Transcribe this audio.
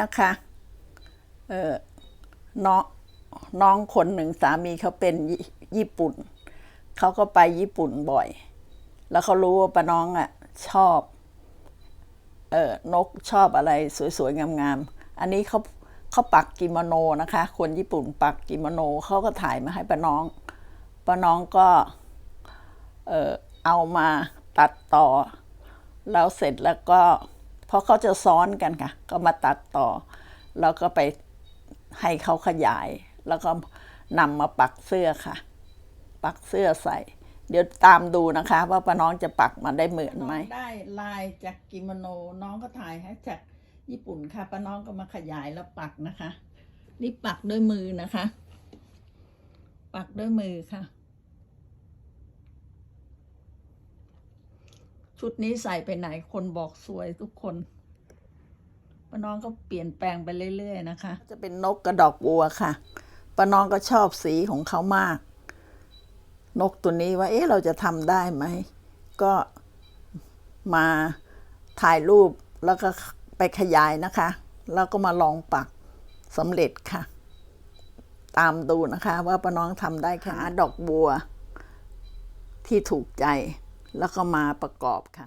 นะคะเออน้องน้องคนหนึ่งสามีเขาเป็นญี่ปุ่น เขาก็ไปญี่ปุ่นบ่อย แล้วเขารู้ว่าป้าน้องอะชอบเออนกชอบอะไรสวยๆ งามๆ อันนี้เขาเขาปักกิโมโนนะคะ คนญี่ปุ่นปักกิโมโนเขาก็ถ่ายมาให้ป้าน้องป้าน้องก็เออเอามาตัดต่อ แล้วเสร็จแล้วก็ เพราะเขาจะซ้อนกันค่ะ ก็มาตัดต่อ แล้วก็ไปให้เขาขยาย แล้วก็นำมาปักเสื้อค่ะ ปักเสื้อใส่ เดี๋ยวตามดูนะคะ ว่าป้าน้องจะปักมาได้เหมือนไหมได้ลายจากกิโมโนน้องก็ถ่ายให้จากญี่ปุ่นค่ะป้าน้องก็มาขยายแล้วปักนะคะ นี่ปักด้วยมือนะคะ ปักด้วยมือค่ะ ชุดนี้ใส่ไปไหนคนบอกสวยทุกคนป้าน้องก็เปลี่ยนแปลงไปเรื่อยๆนะคะ จะเป็นนกกระดอกบัวค่ะป้าน้องก็ชอบสีของเขามาก นกตัวนี้ว่า เอ๊ะเราจะทำได้ไหม ก็มาถ่ายรูปแล้วก็ไปขยายนะคะ แล้วก็มาลองปักสำเร็จค่ะ ตามดูนะคะ ว่าป้าน้องทำได้แค่หาดอกบัวที่ถูกใจ แล้วก็มาประกอบค่ะ